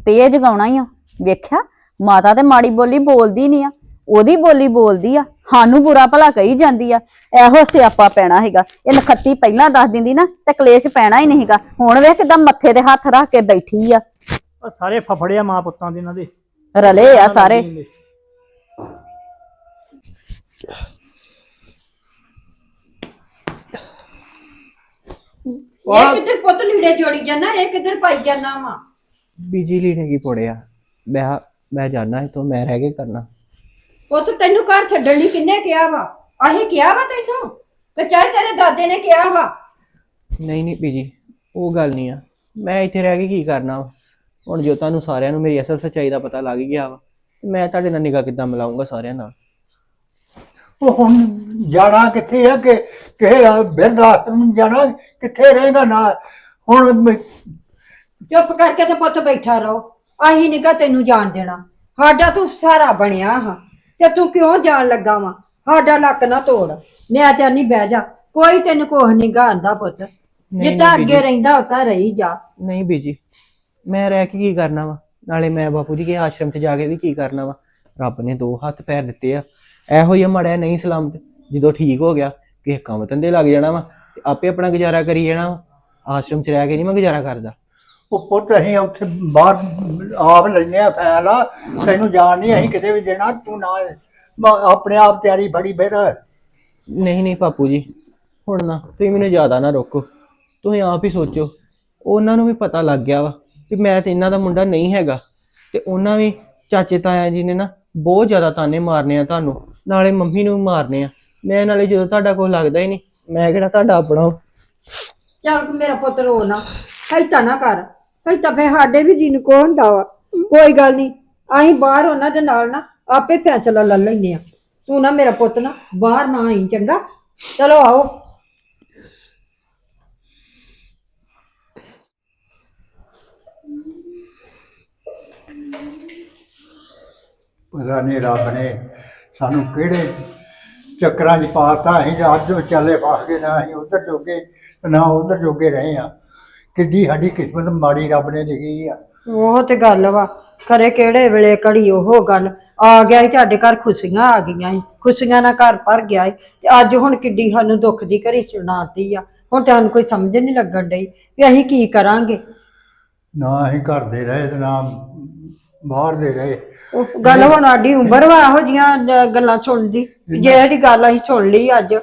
ਤੇ ਜਗਾਉਣਾ ਹੀ ਆ ਵੇਖਿਆ ਮਾਤਾ ਤੇ ਮਾੜੀ ਬੋਲੀ ਬੋਲਦੀ ਨਹੀਂ ਆ। ਉਹਦੀ ਬੋਲੀ ਬੋਲਦੀ ਆ ਸਾਨੂੰ ਬੁਰਾ ਭਲਾ ਕਹੀ ਜਾਂਦੀ ਆ ਇਹੋ ਸਿਆਪਾ ਪੈਣਾ ਹੈਗਾ। ਇਹ ਨਖੱਤੀ ਪਹਿਲਾਂ ਦੱਸ ਦਿੰਦੀ ਨਾ ਤੇ ਕਲੇਸ਼ ਪੈਣਾ ਹੀ ਨਹੀਂ ਹੈਗਾ। ਹੁਣ ਵੇਖ ਕਿਦਾਂ ਮੱਥੇ ਤੇ ਹੱਥ ਰੱਖ ਕੇ ਬੈਠੀ ਆ। ਆਹ ਸਾਰੇ ਫਫੜੇ ਆ ਮਾਂ ਪੁੱਤਾਂ ਦੇ ਇਹਨਾਂ ਦੇ। ਰਲੇ ਆ ਸਾਰੇ। ਇਹ ਕਿੱਧਰ ਪੁੱਤ ਲੀੜੇ ਜੋੜੀ ਜਾਣਾ ਇਹ ਕਿੱਧਰ ਪਾਈ ਜਾਣਾ ਵਾ? ਬਿਜਲੀ ਨੇ ਕੀ ਪੜਿਆ ਮੈਂ ਮੈਂ ਜਾਣਾ ਹੈ ਤੋਂ ਮੈਂ ਰਹਿ ਕੇ ਕਰਨਾ। ਪੁੱਤ ਤੈਨੂੰ ਘਰ ਛੱਡਣ ਲਈ ਕਿੰਨੇ ਕਿਹਾ ਵਾ? ਅਸੀਂ ਕਿਹਾ ਵਾ ਤੈਨੂੰ ਕਿ ਚਾਹੇ ਤੇਰੇ ਦਾਦੇ ਨੇ ਕਿਹਾ ਵਾ। ਨਹੀਂ ਨਹੀਂ ਬੀਜੀ ਉਹ ਗੱਲ ਨਹੀਂ ਆ। ਮੈਂ ਇੱਥੇ ਰਹਿ ਕੇ ਕੀ ਕਰਨਾ ਵਾ? ਹੁਣ ਜੋ ਤੁਹਾਨੂੰ ਸਾਰਿਆਂ ਨੂੰ ਮੇਰੀ ਅਸਲ ਸੱਚਾਈ ਦਾ ਪਤਾ ਲੱਗ ਗਿਆ ਵਾ ਤੇ ਮੈਂ ਤੁਹਾਡੇ ਨਾਲ ਨਿਗਾਹ ਕਿੱਦਾਂ ਮਿਲਾਉਂਗਾ ਸਾਰਿਆਂ ਨਾਲ? ਉਹ ਹੁਣ ਜਾਣਾ ਕਿੱਥੇ ਹੈ ਕਿ ਕਿ ਬਿਰਧ ਆਸ਼ਰਮ ਜਾਣਾ? ਕਿੱਥੇ ਰਹੇਗਾ ਨਾ? ਹੁਣ ਮੈਂ- ਚੁੱਪ ਕਰਕੇ ਤੇ ਪੁੱਤ ਬੈਠਾ ਰਹੋ। ਅਸੀਂ ਨਿਕਾ ਤੈਨੂੰ ਜਾਣ ਦੇਣਾ। ਸਾਡਾ ਤੂੰ ਸਾਰਾ ਬਣਿਆ ਹਾਂ। ਤੇ ਤੂੰ ਕਿਉਂ ਜਾਣ ਲੱਗਾ ਵਾ? ਸਾਡਾ ਲੱਕ ਨਾ ਤੋੜ। ਮੈਂ ਤੇ ਨਹੀਂ ਬਹਿ ਜਾ। ਕੋਈ ਤੈਨੂੰ ਕੋਹ ਨਹੀਂ ਗਾਂਦਾ ਪੁੱਤ। ਜਿੱਦਾਂ ਅੱਗੇ ਰਹਿੰਦਾ ਉਤਾ ਰਹੀ ਜਾ। ਨਹੀਂ ਬੀਜੀ ਮੈਂ ਰਹਿ ਕੇ ਕੀ ਕਰਨਾ ਵਾ? ਨਾਲੇ ਮੈਂ ਬਾਪੂ ਜੀ ਕੇ ਆਸ਼ਰਮ 'ਚ ਜਾ ਕੇ ਵੀ ਕੀ ਕਰਨਾ ਵਾ? ਰੱਬ ਨੇ ਦੋ ਹੱਥ ਪੈਰ ਦਿੱਤੇ ਆ। ਇਹੋ ਹੀ ਮੜਿਆ ਨਹੀਂ ਸਲਾਮਤ। ਜਦੋਂ ਠੀਕ ਹੋ ਗਿਆ ਕਿਸੇ ਕੰਮ ਧੰਦੇ ਲੱਗ ਜਾਣਾ ਵਾ ਆਪੇ ਆਪਣਾ ਗੁਜ਼ਾਰਾ ਕਰੀ ਜਾਣਾ ਆਸ਼ਰਮ 'ਚ ਰਹਿ ਕੇ ਨਹੀਂ ਮੈਂ ਗੁਜ਼ਾਰਾ ਕਰਦਾ। ਉਹ ਪੁੱਤ ਅਸੀਂ ਉੱਥੇ ਬਾਹਰ ਆਪ ਲੈਨੇ ਆ ਫੈਲਾ ਤੈਨੂੰ ਜਾਣ ਨਹੀਂ ਅਸੀਂ ਕਿਤੇ ਵੀ ਦੇਣਾ ਤੂੰ ਨਾ ਮ- ਆਪਣੇ ਆਪ ਤਿਆਰੀ ਫੜੀ ਫਿਰ। ਨਹੀਂ ਨਹੀਂ ਪਾਪੂ ਜੀ ਹੁਣ ਨਾ ਤੁਸੀਂ ਮੈਨੂੰ ਜ਼ਿਆਦਾ ਨਾ ਰੋਕੋ ਤੁਸੀਂ ਆਪ ਹੀ ਸੋਚੋ ਉਹਨਾਂ ਨੂੰ ਵੀ ਪਤਾ ਲੱਗ ਗਿਆ ਵਾ ਕਿ ਮੈਂ ਤੇ ਇਹਨਾਂ ਦਾ ਮੁੰਡਾ ਨਹੀਂ ਹੈਗਾ ਤੇ ਉਹਨਾਂ ਵੀ ਚਾਚੇ ਤਾਇਆ ਜੀ ਨੇ ਨਾ ਬਹੁਤ ਜ਼ਿਆਦਾ ਤਾਨੇ ਮਾਰਨੇ ਆ ਤੁਹਾਨੂੰ ਨਾਲੇ ਮੰਮੀ ਨੂੰ ਵੀ ਮਾਰਨੇ ਆ ਮੈਂ ਨਾਲੇ ਜਦੋਂ ਤੁਹਾਡਾ ਕੋਈ ਲੱਗਦਾ ਹੀ ਨਹੀਂ ਮੈਂ ਕਿਹੜਾ ਤੁਹਾਡਾ ਆਪਣਾ ਚੱਲ ਮੇਰਾ ਪੁੱਤ ਰੋ ਨਾ ਕਹਿਤਾ ਨਾ ਕਰ। ਕਹਿਤਾ ਫੇ ਸਾਡੇ ਵੀ ਦਿਨ ਕੋ ਹੁੰਦਾ ਵਾ। ਕੋਈ ਗੱਲ ਨਹੀਂ ਅਸੀਂ ਬਾਹਰ ਉਹਨਾਂ ਦੇ ਨਾਲ ਨਾ ਆਪੇ ਫੈਸਲਾ ਲੈ ਲੈਨੇ ਆ। ਤੂੰ ਨਾ ਮੇਰਾ ਪੁੱਤ ਨਾ ਬਾਹਰ ਨਾ ਆਈ, ਚੰਗਾ? ਚਲੋ ਆਓ। ਪਤਾ ਨਹੀਂ ਰੱਬ ਨੇ ਸਾਨੂੰ ਕਿਹੜੇ ਚੱਕਰਾਂ 'ਚ ਪਾਤਾ, ਅਸੀਂ ਤਾਂ ਅੱਜ ਚੱਲੇ ਫਸ ਗਏ, ਨਾ ਅਸੀਂ ਉਧਰ ਜੋਗੇ, ਨਾ ਉਧਰ ਜੋਗੇ ਰਹੇ ਆ। ਕਿੱਡੀ ਸਾਡੀ ਕਿਸਮਤ ਮਾੜੀ ਰੱਬ ਨੇ ਲਿਖੀ ਆ। ਉਹ ਤੇ ਗੱਲ ਵਾ ਖਰੇ ਕਿਹੜੇ ਵੇਲੇ ਕੜੀ ਉਹ ਗੱਲ ਆ ਗਿਆ ਸੀ ਤੁਹਾਡੇ ਘਰ ਖੁਸ਼ੀਆਂ ਆ ਗਈਆਂ ਸੀ ਖੁਸ਼ੀਆਂ ਨਾਲ ਘਰ ਭਰ ਗਿਆ ਸੀ ਤੇ ਅੱਜ ਹੁਣ ਕਿੱਡੀ ਸਾਨੂੰ ਦੁੱਖ ਦੀ ਘੜੀ ਸੁਣਾਤੀ ਆ ਹੁਣ ਤੁਹਾਨੂੰ ਕੋਈ ਸਮਝ ਨਹੀਂ ਲੱਗਣ ਡਈ ਵੀ ਅਸੀਂ ਕੀ ਕਰਾਂਗੇ। ਨਾ ਅਸੀਂ ਘਰ ਦੇ ਰਹੇ ਤੇ ਨਾ ਬਾਹਰ ਦੇ ਰਹੇ। ਉਹ ਗੱਲ ਹੁਣ ਸਾਡੀ ਉਮਰ ਵਾ ਇਹੋ ਜੀਆਂ ਗੱਲਾਂ ਸੁਣਦੀ ਜਿਹੜੀ ਗੱਲ ਅਸੀਂ ਸੁਣ ਲਈ ਅੱਜ।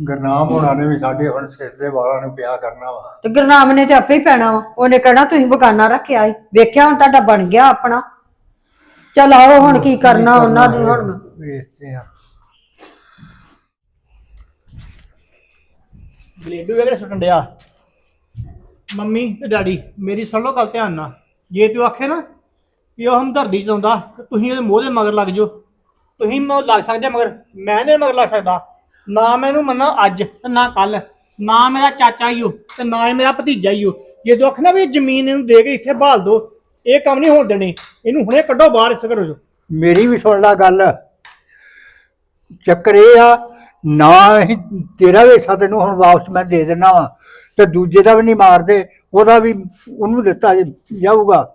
ਗਰਨਾਮ ਹੋਣਾ ਨੇ ਵੀ ਸਾਡੇ ਹੁਣ ਸਿਰ ਦੇ ਵਾਲਾਂ ਨੂੰ ਪਿਆ ਕਰਨਾ ਵਾ। ਤੇ ਗੁਰਨਾਮ ਨੇ ਤੇ ਆਪੇ ਹੀ ਪੈਣਾ ਵਾ। ਉਹਨੇ ਕਹਿਣਾ ਤੁਸੀਂ ਬਗਾਨਾ ਰੱਖਿਆ ਏ ਵੇਖਿਆ ਹੁਣ ਤੁਹਾਡਾ ਬਣ ਗਿਆ ਆਪਣਾ। ਚਲ ਆਓ ਹੁਣ ਕੀ ਕਰਨਾ ਉਹਨਾਂ ਨੂੰ ਹੁਣ। ਵੇਖਦੇ ਆ। ਗਲੇਡੂ ਵੇਖੜੇ ਸੁੱਟਣ ਡਿਆ ਮੰਮੀ ਤੇ ਡੈਡੀ ਮੇਰੀ ਸੁਣ ਲਓ ਗੱਲ ਧਿਆਨ ਨਾਲ। ਜੇ ਤੂੰ ਆਖੇ ਨਾ ਕਿ ਉਹ ਹਮਦਰਦੀ ਚਾਹੁੰਦਾ ਤੇ ਤੁਸੀਂ ਇਹਦੇ ਮੋਹ ਦੇ ਮਗਰ ਲੱਗ ਜਾਓ। ਤੁਸੀਂ ਮੈਂ ਲੱਗ ਸਕਦੇ ਮਗਰ ਮੈਂ ਨੇ ਮਗਰ ਲੱਗ ਸਕਦਾ। ਨਾ ਮੈਨੂੰ ਮੰਨਾ ਅੱਜ ਤੇ ਨਾ ਕੱਲ ਨਾ ਮੇਰਾ ਚਾਚਾ ਹੀ ਹੋ ਤੇ ਨਾ ਹੀ ਮੇਰਾ ਭਤੀਜਾ ਹੀ ਹੋ ਜੇ ਤੂੰ ਆਖਣਾ ਵੀ ਇਹ ਜ਼ਮੀਨ ਇਹਨੂੰ ਦੇ ਕੇ ਇੱਥੇ ਬਹਾਲ ਦੋ, ਇਹ ਕੰਮ ਨਹੀਂ ਹੋਣ ਦੇਣੇ। ਇਹਨੂੰ ਹੁਣੇ ਕੱਢੋ ਬਾਹਰ ਇਸ ਘਰੋਂ ਚੋਂ। ਮੇਰੀ ਵੀ ਸੁਣ ਲੈ ਗੱਲ। ਚੱਕਰ ਇਹ ਆ, ਨਾ ਅਸੀਂ ਤੇਰਾ ਵੀ ਹਿੱਸਾ ਤੈਨੂੰ ਹੁਣ ਵਾਪਸ ਮੈਂ ਦੇ ਦੇਣਾ ਵਾ ਤੇ ਦੂਜੇ ਦਾ ਵੀ ਨਹੀਂ ਮਾਰਦੇ, ਉਹਦਾ ਵੀ ਉਹਨੂੰ ਦਿੱਤਾ ਜਾਊਗਾ।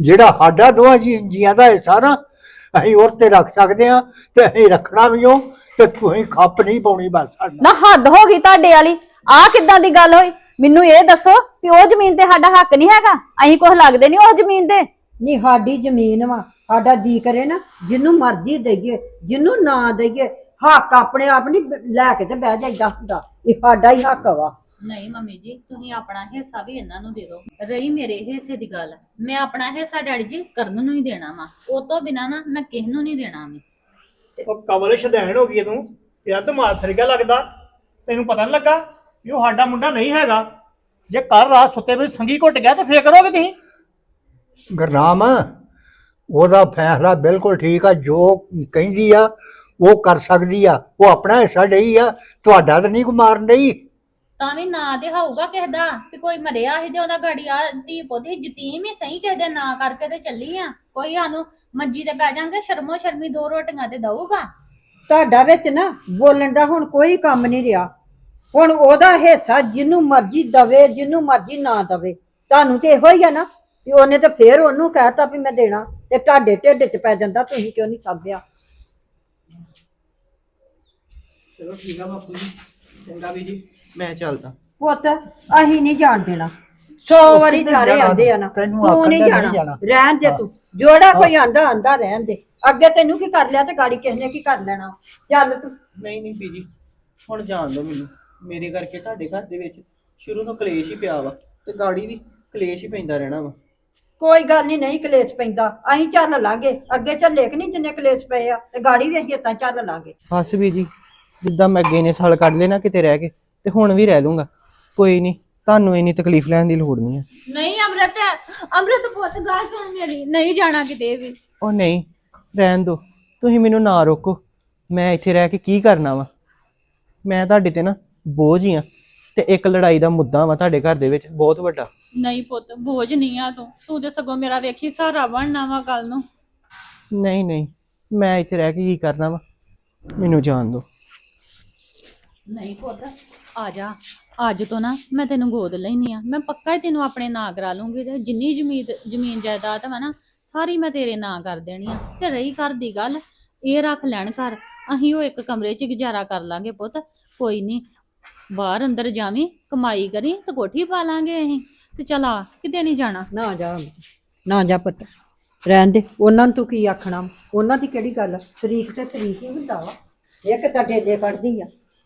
ਜਿਹੜਾ ਸਾਡਾ ਦੋਹਾਂ ਜੀ ਜੀਆਂ ਦਾ ਹਿੱਸਾ ਨਾ ਅਸੀਂ ਉਹ ਤੇ ਰੱਖ ਸਕਦੇ ਆ ਤੇ ਅਸੀਂ ਰੱਖਣਾ ਵੀ ਉਹ ਤੇ ਤੁਸੀਂ ਖੱਪ ਨਹੀਂ ਪਾਉਣੀ ਬਸ ਸਾਡਾ। ਨਾ ਹੱਦ ਹੋ ਗਈ ਤੁਹਾਡੇ ਵਾਲੀ। ਆਹ ਕਿੱਦਾਂ ਦੀ ਗੱਲ ਹੋਈ? ਮੈਨੂੰ ਇਹ ਦੱਸੋ ਕਿ ਉਹ ਜ਼ਮੀਨ ਤੇ ਸਾਡਾ ਹੱਕ ਨਹੀਂ ਹੈਗਾ। ਅਸੀਂ ਕੁਝ ਲੱਗਦੇ ਨਹੀਂ ਉਸ ਜ਼ਮੀਨ ਦੇ। ਨਹੀਂ ਸਾਡੀ ਜ਼ਮੀਨ ਵਾ। ਸਾਡਾ ਜੀ ਕਰੇ ਨਾ ਜਿਹਨੂੰ ਮਰਜ਼ੀ ਦੇਈਏ ਜਿਹਨੂੰ ਨਾ ਦੇਈਏ ਹੱਕ ਆਪਣੇ ਆਪ ਨਹੀਂ ਲੈ ਕੇ ਤੇ ਬਹਿ ਜਾਈਦਾ ਹੁੰਦਾ। ਇਹ ਸਾਡਾ ਹੀ ਹੱਕ ਵਾ। ਨਹੀਂ ਮੰਮੀ ਜੀ ਤੁਸੀਂ ਆਪਣਾ ਹਿੱਸਾ ਵੀ ਇਹਨਾਂ ਨੂੰ ਦੇ ਦਿਓ। ਰਹੀ ਮੇਰੇ ਹਿੱਸੇ ਦੀ ਗੱਲ ਮੈਂ ਆਪਣਾ ਹਿੱਸਾ ਡੈਡੀ ਜੀ ਕਰਨ ਨੂੰ ਹੀ ਦੇਣਾ ਵਾ। ਉਹ ਤੋਂ ਬਿਨਾ ਨਾ ਮੈਂ ਕਿਸ ਨੂੰ ਨਹੀਂ ਦੇਣਾ ਵੀ। ਉਹ ਕਵਲ ਸ਼ਦੈਣ ਹੋ ਗਈ ਹੈ ਤੂੰ ਤੇਰਾ ਦਿਮਾਗ ਫਿਰ ਗਿਆ ਲੱਗਦਾ। ਤੈਨੂੰ ਪਤਾ ਨਹੀਂ ਲੱਗਾ ਵੀ ਉਹ ਸਾਡਾ ਮੁੰਡਾ ਨਹੀਂ ਹੈਗਾ। ਜੇ ਕੱਲ ਰਾਤ ਸੁੱਤੇ ਵੀ ਸੰਗੀ ਘੁੱਟ ਗਿਆ ਤਾਂ ਫੇਰ ਕਰੋਗੇ ਤੁਸੀਂ? ਗੁਰਨਾਮ ਉਹਦਾ ਫੈਸਲਾ ਬਿਲਕੁਲ ਠੀਕ ਆ। ਜੋ ਕਹਿੰਦੀ ਆ ਉਹ ਕਰ ਸਕਦੀ ਆ। ਉਹ ਆਪਣਾ ਹਿੱਸਾ ਡਈ ਆ। ਤੁਹਾਡਾ ਤਾਂ ਨਹੀਂ ਕੋ ਮਾਰਨ ਡਈ। ਤਾਂ ਵੀ ਨਾਂ ਤੇ ਹੋਊਗਾ ਕਿਸੇ ਦਾ ਵੀ ਕੋਈ ਮਰਿਆ ਸੀ ਤੇ ਉਹਦਾ ਗਾੜੀ ਆ ਧੀ ਪੋਤੀ ਜਤੀਮ ਹੀ ਸਹੀ ਕਿਸੇ ਦੇ ਨਾਂ ਕਰਕੇ ਤੇ ਚੱਲੀ ਆ। ਕੋਈ ਸਾਨੂੰ ਮੰਜੀ ਤੇ ਪੈ ਜਾਾਂਗੇ ਸ਼ਰਮੋ ਸ਼ਰਮੀ ਦੋ ਰੋਟੀਆਂ ਤੇ ਦਊਗਾ। ਤੁਹਾਡਾ ਵਿੱਚ ਨਾ ਬੋਲਣ ਦਾ ਹੁਣ ਕੋਈ ਕੰਮ ਨਹੀਂ ਰਿਹਾ। ਹੁਣ ਉਹਦਾ ਹਿੱਸਾ ਜਿਹਨੂੰ ਮਰਜ਼ੀ ਦਵੇ ਜਿਹਨੂੰ ਮਰਜ਼ੀ ਨਾ ਦਵੇ। ਤੁਹਾਨੂੰ ਤੇ ਇਹੋ ਹੀ ਆ ਨਾ ਵੀ ਉਹਨੇ ਤੇ ਫੇਰ ਉਹਨੂੰ ਕਹਿਤਾ ਵੀ ਮੈਂ ਦੇਣਾ ਤੇ ਤੁਹਾਡੇ ਢਿੱਡ 'ਚ ਪੈ ਜਾਂਦਾ ਤੁਸੀਂ ਕਿਉਂ ਨਹੀਂ ਸਾਂਭਿਆ? ਚਲੋ ਠੀਕ ਆ ਬਾਪੂ ਜੀ। ਚੰਗਾ ਵੀ ਜੀ। ਮੈਂ ਚੱਲਦਾ। ਪੁੱਤ ਅਸੀਂ ਨਹੀਂ ਜਾਣ ਦੇਣਾ। ਸੌ ਵਾਰੀ ਚਾਰੇ ਆਂਦੇ ਆ ਨਾ। ਤੈਨੂੰ ਤੂੰ ਆਖਣ ਨਹੀਂ ਤੇ ਨਹੀਂ ਜਾਣਾ। ਜਾਣਾ। ਰਹਿਣ ਦੇ ਤੂੰ। ਜੋੜਾ ਕੋਈ ਆਂਦਾ ਆਂਦਾ ਰਹਿਣ ਦੇ। ਅੱਗੇ ਤੈਨੂੰ ਕੀ ਕਰ ਲਿਆ ਤੇ ਗਾੜੀ ਕਿਸ ਨੇ ਕੀ ਕਰ ਲੈਣਾ। ਚੱਲ ਤੂੰ। ਨਹੀਂ ਨਹੀਂ ਬੀਜੀ ਹੁਣ ਜਾਣ ਦਿਓ ਮੈਨੂੰ। ਮੇਰੇ ਕਰਕੇ ਤੁਹਾਡੇ ਘਰ ਦੇ ਵਿੱਚ ਸ਼ੁਰੂ ਤੋਂ ਕਲੇਸ਼ ਹੀ ਪਿਆ ਵਾ ਤੇ ਗਾੜੀ ਵੀ ਕਲੇਸ਼ ਹੀ ਪੈਂਦਾ ਰਹਿਣਾ ਵਾ। ਕੋਈ ਗੱਲ ਨਹੀਂ ਨਹੀਂ ਕਲੇਸ਼ ਪੈਂਦਾ। ਅਸੀਂ ਚੱਲ ਲਾਂਗੇ। ਅੱਗੇ ਚੱਲੇ ਕਿ ਨਹੀਂ ਜਿੰਨੇ ਕਲੇਸ਼ ਪਏ ਆ? ਤੇ ਗਾੜੀ ਵੀ ਅਸੀਂ ਤਾਂ ਚੱਲ ਲਾਂਗੇ। ਬਸ ਵੀ ਜੀ ਜਿੱਦਾਂ ਮੈਂ ਅੱਗੇ ਨੇ ਸਾਲ ਕੱਢ ਲੈਣਾ ਕਿਤੇ ਰਹਿ ਕੇ। ਤੇ ਹੁਣ ਵੀ ਰਹਿ ਲੂੰਗਾ। ਕੋਈ ਨਹੀਂ ਤੁਹਾਨੂੰ ਇੰਨੀ ਤਕਲੀਫ ਲੈਣ ਦੀ ਲੋੜ ਨਹੀਂ ਹੈ। ਨਹੀਂ ਅਮਰਤ ਅਮਰਤ ਪੁੱਤ ਗੱਲ ਸੁਣ ਮੇਰੀ ਨਹੀਂ ਜਾਣਾ ਕਿਤੇ ਵੀ। ਉਹ ਨਹੀਂ ਰਹਿਣ ਦਿਓ ਤੁਸੀਂ ਮੈਨੂੰ ਨਾ ਰੋਕੋ। ਮੈਂ ਇੱਥੇ ਰਹਿ ਕੇ ਕੀ ਕਰਨਾ ਵਾ? ਮੈਂ ਤੁਹਾਡੇ ਤੇ ਨਾ ਬੋਝ ਹੀ ਆ ਤੇ ਇੱਕ ਲੜਾਈ ਦਾ ਮੁੱਦਾ ਵਾ ਤੁਹਾਡੇ ਘਰ ਦੇ ਵਿੱਚ ਬਹੁਤ ਵੱਡਾ। ਨਹੀਂ ਪੁੱਤ ਬੋਝ ਨਹੀਂ ਆ ਤੂੰ। ਤੂੰ ਤੇ ਸਗੋਂ ਮੇਰਾ ਵੇਖੀ ਸਹਾਰਾ ਬਣਨਾ ਵਾ ਕੱਲ ਨੂੰ। ਨਹੀਂ ਨਹੀਂ ਮੈਂ ਇੱਥੇ ਰਹਿ ਕੇ ਕੀ ਕਰਨਾ ਵਾ? ਮੈਨੂੰ ਜਾਣ ਦਿਓ ਨਹੀਂ ਪੁੱਤ। ਆ ਜਾ ਅੱਜ ਤੋਂ ਨਾ ਮੈਂ ਤੈਨੂੰ ਗੋਦ ਲੈਣੀ ਆ ਮੈਂ ਪੱਕਾ ਹੀ ਤੈਨੂੰ ਆਪਣੇ ਨਾਂ ਕਰਾ ਲੂੰਗੀ ਤੇ ਜਿੰਨੀ ਜ਼ਮੀਨ ਜ਼ਮੀਨ ਜਾਇਦਾਦ ਵਾ ਨਾ ਸਾਰੀ ਮੈਂ ਤੇਰੇ ਨਾਂ ਕਰ ਦੇਣੀ ਆ। ਤੇ ਰਹੀ ਘਰ ਦੀ ਗੱਲ ਇਹ ਰੱਖ ਲੈਣ ਘਰ। ਅਸੀਂ ਉਹ ਇੱਕ ਕਮਰੇ 'ਚ ਗੁਜ਼ਾਰਾ ਕਰ ਲਾਂਗੇ ਪੁੱਤ। ਕੋਈ ਨਹੀਂ ਬਾਹਰ ਅੰਦਰ ਜਾਵੀਂ ਕਮਾਈ ਕਰੀ ਤੇ ਕੋਠੀ ਪਾ ਲਾਂਗੇ ਅਸੀਂ। ਤੇ ਚਲ ਆ ਕਿਤੇ ਨਹੀਂ ਜਾਣਾ। ਨਾ ਜਾ ਨਾ ਜਾ ਪੁੱਤ। ਰਹਿਣ ਦੇ ਉਹਨਾਂ ਨੂੰ ਤੂੰ ਕੀ ਆਖਣਾ ਉਹਨਾਂ ਦੀ ਕਿਹੜੀ ਗੱਲ ਆ? ਸ਼ਰੀਕ ਤੇ ਸ਼ਰੀਕ ਹੀ ਹੁੰਦਾ ਵਾ। ਇੱਕ ਤਾਂ ਡੇਲੇ ਕੱਢਦੀ ਆ।